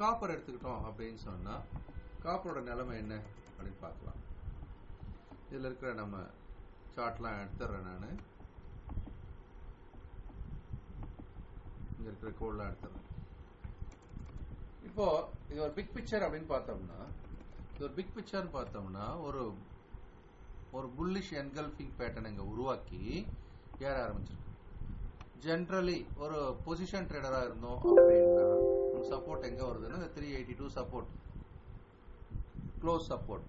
Copper எடுத்துக்கிட்டோம் அப்படின்னு சொன்னால் காப்பரோட நிலைமை என்ன அப்படின்னு பார்க்கலாம். இதில் இருக்கிற நம்ம சார்ட்லாம் எடுத்துடுறேன் நான். இங்கே இருக்கிற கோல்லாம் எடுத்துடுறேன் இப்போ இது ஒரு பிக் பிக்சர் அப்படின்னு பார்த்தோம்னா இது ஒரு பிக் பிக்சர்னு பார்த்தோம்னா ஒரு ஒரு புல்லிஷ் என்கல்ஃபிங் பேட்டர்ன் இங்கே உருவாக்கி ஏற ஆரம்பிச்சிருக்கு. ஜென்ரலி ஒரு பொசிஷன் ட்ரேடராக இருந்தோம் அப்படின்னா சப்போர்ட் எங்கே வருதுன்னா இந்த three eighty two support close support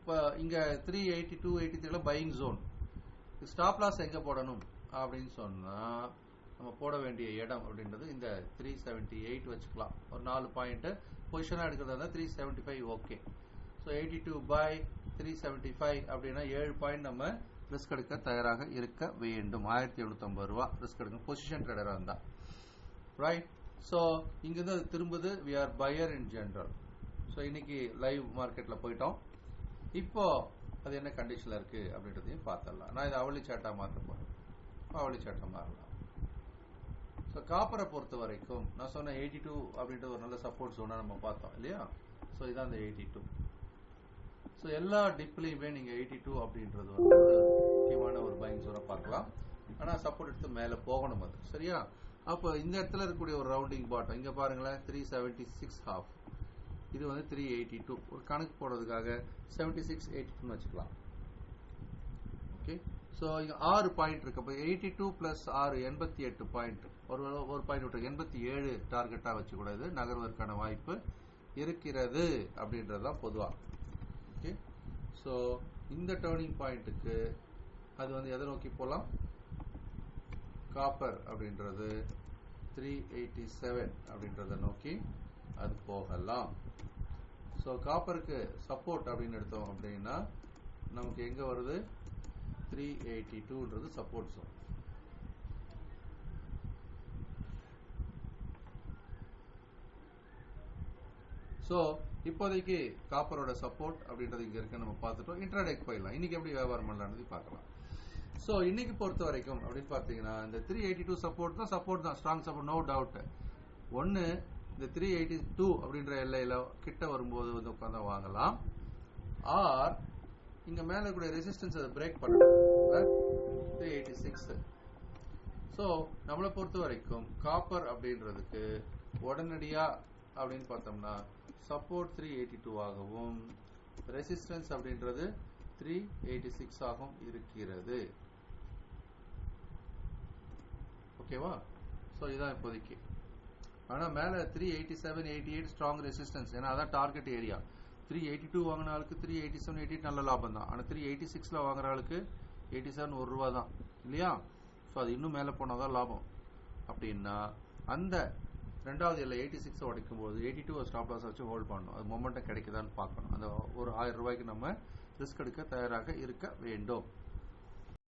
இப்போ இங்கே த்ரீ எயிட்டி டூ எயிட்டி த்ரீல பையிங் ஜோன் ஸ்டாப் லாஸ் எங்கே போடணும்? அப்படின்னு சொன்னால் நம்ம போட வேண்டிய இடம் அப்படின்றது இந்த த்ரீ செவன்ட்டி எயிட் வச்சுக்கலாம். ஒரு நாலு பாயிண்ட்டு பொசிஷனாக எடுக்கிறதா இருந்தால் three seventy five okay so eighty two by three seventy five அப்படின்னா ஏழு பாயிண்ட் நம்ம ரிஸ்க் எடுக்க தயாராக இருக்க வேண்டும். ஆயிரத்தி எழுநூத்தம்பது ரூபா ரிஸ்க் எடுக்கணும் பொசிஷன் ட்ரேடராக இருந்தால் ரைட் ஸோ இங்கேருந்து அது திரும்புது we are buyer in general so இன்னைக்கு லைவ் மார்க்கெட்டில் போயிட்டோம். இப்போ அது என்ன கண்டிஷனில் இருக்குது அப்படின்றதையும் பார்த்துடலாம். நான் இதை அவளி சாட்டா மாற்ற போகிறேன் அவளி சாட்டா மாறலாம். ஸோ காப்பரை பொறுத்த வரைக்கும் நான் சொன்ன எயிட்டி டூ அப்படின்ற ஒரு நல்ல சப்போர்ட் சோனாக நம்ம பார்த்தோம் இல்லையா? ஸோ இதான் அந்த எயிட்டி டூ ஸோ எல்லா டிப்லையுமே நீங்கள் எயிட்டி டூ அப்படின்றது வந்து முக்கியமான ஒரு பயங்கர பார்க்கலாம். ஆனால் சப்போர்ட் எடுத்து மேலே போகணும் அது சரியா? அப்போ இந்த இடத்துல இருக்கக்கூடிய ஒரு ரவுண்டிங் பாட்டம் இங்கே பாருங்களேன் த்ரீ செவன்ட்டி சிக்ஸ் ஹாஃப் இது வந்து த்ரீ எயிட்டி டூ ஒரு கணக்கு போடுறதுக்காக செவன்ட்டி சிக்ஸ் எயிட்டி டூன்னு வச்சுக்கலாம். ஓகே ஸோ இங்கே ஆறு பாயிண்ட் இருக்கு. அப்போ எயிட்டி டூ ப்ளஸ் ஆறு எண்பத்தி எட்டு பாயிண்ட் ஒரு ஒரு பாயிண்ட் விட்டு எண்பத்தி ஏழு டார்கெட்டாக வச்சுக்கூடாது. நகர்வதற்கான வாய்ப்பு இருக்கிறது அப்படின்றது தான் பொதுவாக ஓகே ஸோ இந்த டேர்னிங் பாயிண்ட்டுக்கு அது வந்து எதை நோக்கி போகலாம் காப்பர் அப்படின்றது த்ரீ எயிட்டி செவன் அப்படின்றத நோக்கி அது போகலாம். ஸோ காப்பருக்கு சப்போர்ட் அப்படின்னு எடுத்தோம் அப்படின்னா நமக்கு எங்கே வருது? த்ரீ எயிட்டி டூன்றது சப்போர்ட் ஜோன் ஸோ இப்போதைக்கு காப்பரோட சப்போர்ட் அப்படின்றது இங்கே இருக்கு நம்ம பார்த்துட்டோம். இன்ட்ராடேக் போயிடலாம். இன்னைக்கு எப்படி வியாபாரம் பண்ணலாம்னு பார்க்கலாம். ஸோ இன்னைக்கு பொறுத்த வரைக்கும் அப்படின்னு பார்த்தீங்கன்னா இந்த த்ரீ எயிட்டி டூ சப்போர்ட் தான் சப்போர்ட் தான். ஸ்ட்ராங் சப்போர்ட் நோ டவுட் ஒன்று இந்த த்ரீ எயிட்டி டூ அப்படின்ற எல்லையில் கிட்ட வரும்போது வந்து உட்காந்து வாங்கலாம். ஆர் இங்கே மேலே இருக்கக்கூடிய ரெசிஸ்டன்ஸ் அதை பிரேக் பண்ணணும். த்ரீ எயிட்டி சிக்ஸ் ஸோ நம்மளை பொறுத்த வரைக்கும் காப்பர் அப்படின்றதுக்கு உடனடியாக அப்படின்னு பார்த்தோம்னா சப்போர்ட் த்ரீ எயிட்டி டூ ஆகவும் ரெசிஸ்டன்ஸ் அப்படின்றது த்ரீ எயிட்டி சிக்ஸ் ஆகவும் இருக்கிறது. ஓகேவா? ஸோ இதுதான் இப்போதைக்கு. ஆனால் மேலே three eighty seven eighty eight strong resistance ஏன்னா அதான் target area three eighty two வாங்கின ஆளுக்கு த்ரீ எயிட்டி செவன் எயிட்டி நல்ல லாபம் தான். ஆனால் த்ரீ எயிட்டி சிக்ஸில் வாங்குற ஆளுக்கு எயிட்டி செவன் ஒரு ரூபா தான். இல்லையா? ஸோ அது இன்னும் மேலே போனால் தான் லாபம். அப்படின்னா அந்த ரெண்டாவது இல்லை எயிட்டி சிக்ஸ் உடைக்கும் போது எயிட்டி டூ ஸ்டாப் லாஸ் வச்சு ஹோல்ட் பண்ணணும். அது மொமெண்டம் கிடைக்குதான்னு பார்க்கணும். அந்த ஒரு ஆயிரம் ரூபாய்க்கு நம்ம ரிஸ்க் எடுக்க தயாராக இருக்க வேண்டும்.